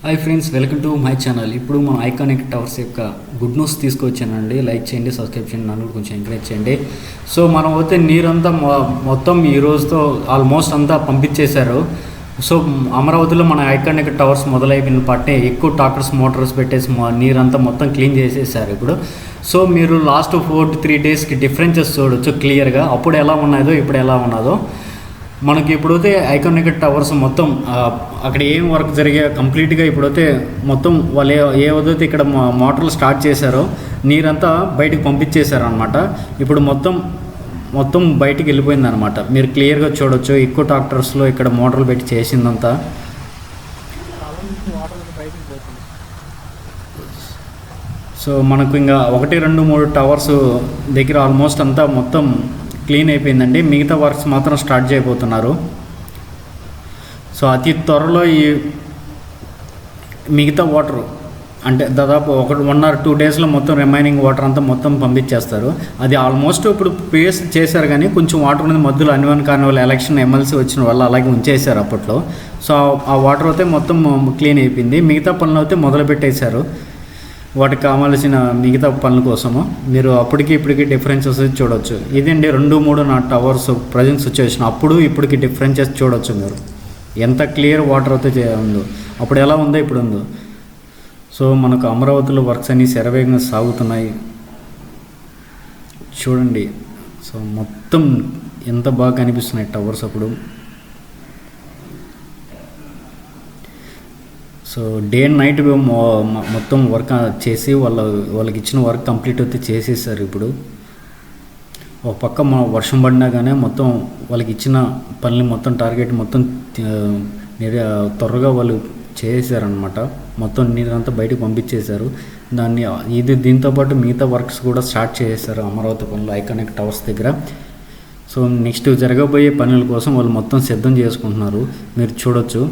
Hi friends welcome to my channel ఇప్పుడు మన iconic towers యొక్క గుడ్ న్యూస్ తీసుకొచ్చానండి. లైక్ చేయండి సబ్స్క్రైబ్ చేయండి నన్ను కొంచెం ఎంకరేజ్ చేయండి. సో మనం అయితే నీరంతా మొత్తం ఈ రోజుతో ఆల్మోస్ట్ అంతా పంపించేశారు. సో అమరావతిలో మన ఐకానిక్ టవర్స్ మొదలైపోయిన పట్టే ఎక్కువ టాక్టర్స్ మోటార్స్ పెట్టేసి నీరంతా మొత్తం క్లీన్ చేసేసారు ఇప్పుడు. సో మీరు లాస్ట్ ఫోర్ త్రీ డేస్కి డిఫరెన్సెస్ చూడొచ్చు క్లియర్గా అప్పుడు ఎలా ఉన్నదో ఇప్పుడు ఎలా ఉన్నదో. మనకి ఇప్పుడైతే ఐకానిక్ టవర్స్ మొత్తం అక్కడ ఏం వర్క్ జరిగే కంప్లీట్గా ఇప్పుడైతే మొత్తం వాళ్ళు ఏ ఏదైతే ఇక్కడ మోటార్లు స్టార్ట్ చేశారో నీరంతా బయటికి పంపించేశారనమాట ఇప్పుడు మొత్తం మొత్తం బయటికి వెళ్ళిపోయింది అనమాట మీరు క్లియర్గా చూడొచ్చు ఎక్కువ ట్రాక్టర్స్లో ఇక్కడ మోటార్లు పెట్టి చేసిందంతా. సో మనకు ఇంకా ఒకటి రెండు మూడు టవర్స్ దగ్గర ఆల్మోస్ట్ అంతా మొత్తం క్లీన్ అయిపోయిందండి. మిగతా వర్క్స్ మాత్రం స్టార్ట్ చేయబోతున్నారు. సో అతి త్వరలో ఈ మిగతా వాటర్ అంటే దాదాపు ఒక వన్ ఆర్ టూ డేస్లో మొత్తం రిమైనింగ్ వాటర్ అంతా మొత్తం పంపించేస్తారు. అది ఆల్మోస్ట్ ఇప్పుడు పేస్ చేశారు కానీ కొంచెం వాటర్ అనేది మధ్యలో అన్వన్ కాని ఎలక్షన్ ఎమ్మెల్సీ వచ్చిన వల్ల అలాగే ఉంచేశారు అప్పట్లో. సో ఆ వాటర్ అయితే మొత్తం క్లీన్ అయిపోయింది. మిగతా పనులు అయితే మొదలు పెట్టేశారు వాటికి కావాల్సిన మిగతా పనుల కోసము మీరు అప్పటికి ఇప్పటికి డిఫరెన్సెస్ చూడొచ్చు. ఇదండి రెండు మూడు నా టవర్స్ ప్రజెంట్ సిచ్యువేషన్ అప్పుడు ఇప్పటికి డిఫరెన్సెస్ చూడొచ్చు మీరు. ఎంత క్లియర్ వాటర్ అయితే ఉందో. అప్పుడు ఎలా ఉందో ఇప్పుడు ఉందో. సో మనకు అమరావతిలో వర్క్స్ అన్ని శరవేగంగా సాగుతున్నాయి. చూడండి. సో మొత్తం ఎంత బాగా కనిపిస్తున్నాయి టవర్స్ అప్పుడు. సో డే అండ్ నైట్ మొత్తం వర్క్ చేసి వాళ్ళ వాళ్ళకి ఇచ్చిన వర్క్ కంప్లీట్ అయితే చేసేసారు ఇప్పుడు. ఒక పక్క మా వర్షం పడినా కానీ మొత్తం వాళ్ళకి ఇచ్చిన పనులు మొత్తం టార్గెట్ మొత్తం త్వరగా వాళ్ళు చేసేసారనమాట మొత్తం నీరంతా బయటకు పంపించేశారు. దాన్ని ఇది దీంతో పాటు మిగతా వర్క్స్ కూడా స్టార్ట్ చేసేసారు అమరావతి పనులు ఐకానిక్ టవర్స్ దగ్గర. సో నెక్స్ట్ జరగబోయే పనుల కోసం వాళ్ళు మొత్తం సిద్ధం చేసుకుంటున్నారు. మీరు చూడొచ్చు.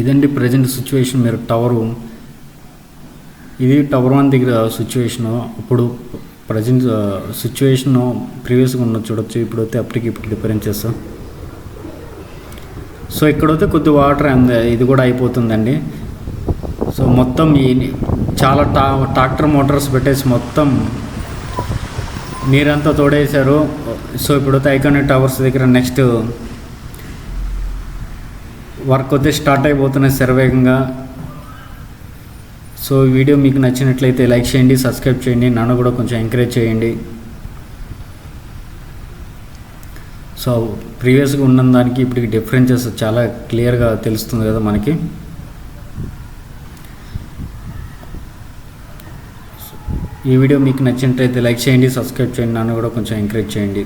ఇదండి ప్రజెంట్ సిచ్యువేషన్ మీరు టవరు ఇది టవర్ వన్ దగ్గర సిచ్యువేషను ఇప్పుడు ప్రజెంట్ సిచ్యువేషను ప్రీవియస్గా ఉన్న చూడొచ్చు. ఇప్పుడైతే అప్పటికి ఇప్పుడు డిఫరెన్సెస్ సో ఇక్కడైతే కొద్ది వాటర్ ఇది కూడా అయిపోతుందండి. సో మొత్తం ఈ చాలా టా ట్రాక్టర్ మోటార్స్ పెట్టేసి మొత్తం నీరంతా తోడేశారు. సో ఇప్పుడైతే ఐకానిక్ టవర్స్ దగ్గర నెక్స్ట్ వర్క్ అయితే స్టార్ట్ అయిపోతున్నాయి శరవేగంగా. సో ఈ వీడియో మీకు నచ్చినట్లయితే లైక్ చేయండి సబ్స్క్రైబ్ చేయండి నన్ను కూడా కొంచెం ఎంకరేజ్ చేయండి. సో ప్రీవియస్గా ఉన్న దానికి ఇప్పటికి డిఫరెన్సెస్ చాలా క్లియర్గా తెలుస్తుంది కదా మనకి. ఈ వీడియో మీకు నచ్చినట్లయితే లైక్ చేయండి సబ్స్క్రైబ్ చేయండి నన్ను కూడా కొంచెం ఎంకరేజ్ చేయండి.